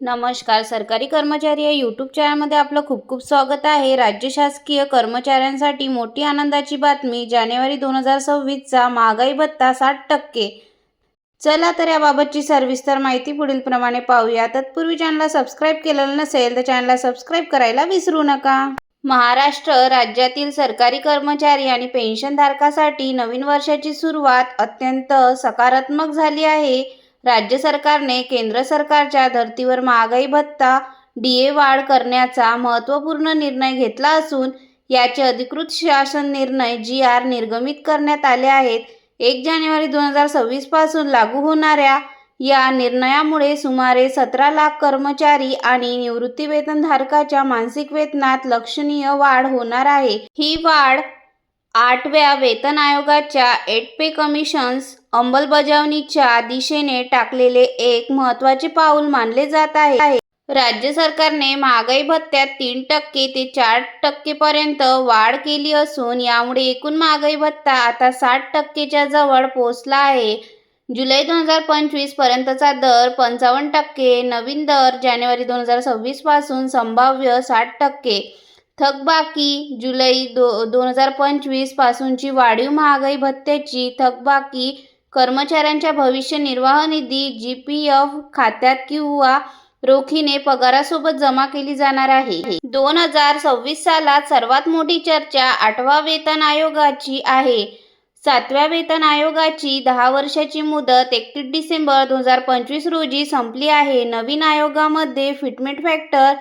नमस्कार सरकारी कर्मचारी या यूट्यूब चॅनलमध्ये आपलं खूप खूप स्वागत आहे. राज्य शासकीय कर्मचाऱ्यांसाठी मोठी आनंदाची बातमी जानेवारी दोन हजार सव्वीसचा महागाई भत्ता साठ टक्के. चला तर याबाबतची सविस्तर माहिती पुढील प्रमाणे पाहूया. तत्पूर्वी चॅनलला सबस्क्राईब केलेलं नसेल तर चॅनलला सबस्क्राईब करायला विसरू नका. महाराष्ट्र राज्यातील सरकारी कर्मचारी आणि पेन्शनधारकासाठी नवीन वर्षाची सुरुवात अत्यंत सकारात्मक झाली आहे. राज्य सरकारने केंद्र सरकारच्या धर्तीवर महागाई भत्ता डी ए वाढ करण्याचा महत्त्वपूर्ण निर्णय घेतला असून याचे अधिकृत शासन निर्णय जी आर निर्गमित करण्यात आले आहेत. एक जानेवारी दोन हजार सव्वीसपासून लागू होणाऱ्या या निर्णयामुळे सुमारे सतरा लाख कर्मचारी आणि निवृत्तीवेतनधारकाच्या मासिक वेतनात लक्षणीय वाढ होणार आहे. ही वाढ आठव्या वेतन आयोगाच्या एट पे कमिशन्स अंमलबजावणीच्या दिशेने टाकलेले एक महत्त्वाचे पाऊल मानले जात आहे. राज्य सरकारने महागाई भत्त्यात तीन टक्के ते चार टक्केपर्यंत वाढ केली असून यामुळे एकूण महागाई भत्ता आता साठ टक्केच्या जवळ पोहोचला आहे. जुलै दोन हजार पंचवीस पर्यंतचा दर पंचावन्न टक्के नवीन दर जानेवारी दोन हजार सव्वीसपासून संभाव्य साठ टक्के. थकबाकी जुलै दो दोन हजार पंचवीस पासूनची वाढीव महागाई भत्त्याची थकबाकी कर्मचाऱ्यांच्या भविष्य निर्वाह निधी जी पी एफ खात्यात किंवा रोखीने पगारासोबत जमा केली जाणार आहे. दोन हजार सव्वीस सालात सर्वात मोठी चर्चा आठवा वेतन आयोगाची आहे. सातव्या वेतन आयोगाची दहा वर्षाची मुदत एकतीस डिसेंबर दोन हजार पंचवीस रोजी संपली आहे. नवीन आयोगामध्ये फिटमेंट फॅक्टर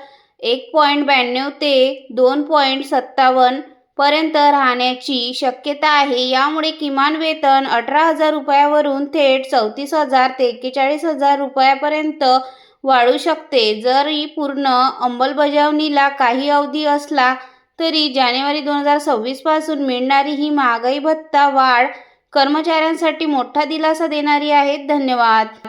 एक पॉईंट ब्याण्णव ते दोन पॉईंट सत्तावन्न पर्यंत राहण्याची शक्यता आहे. यामुळे किमान वेतन अठरा हजार रुपयावरून थेट चौतीस हजार ते एक्केचाळीस हजार रुपयापर्यंत वाढू शकते. जरी पूर्ण अंमलबजावणीला काही अवधी असला तरी जानेवारी दोन हजार सव्वीसपासून मिळणारी ही महागाई भत्ता वाढ कर्मचाऱ्यांसाठी मोठा दिलासा देणारी आहे. धन्यवाद.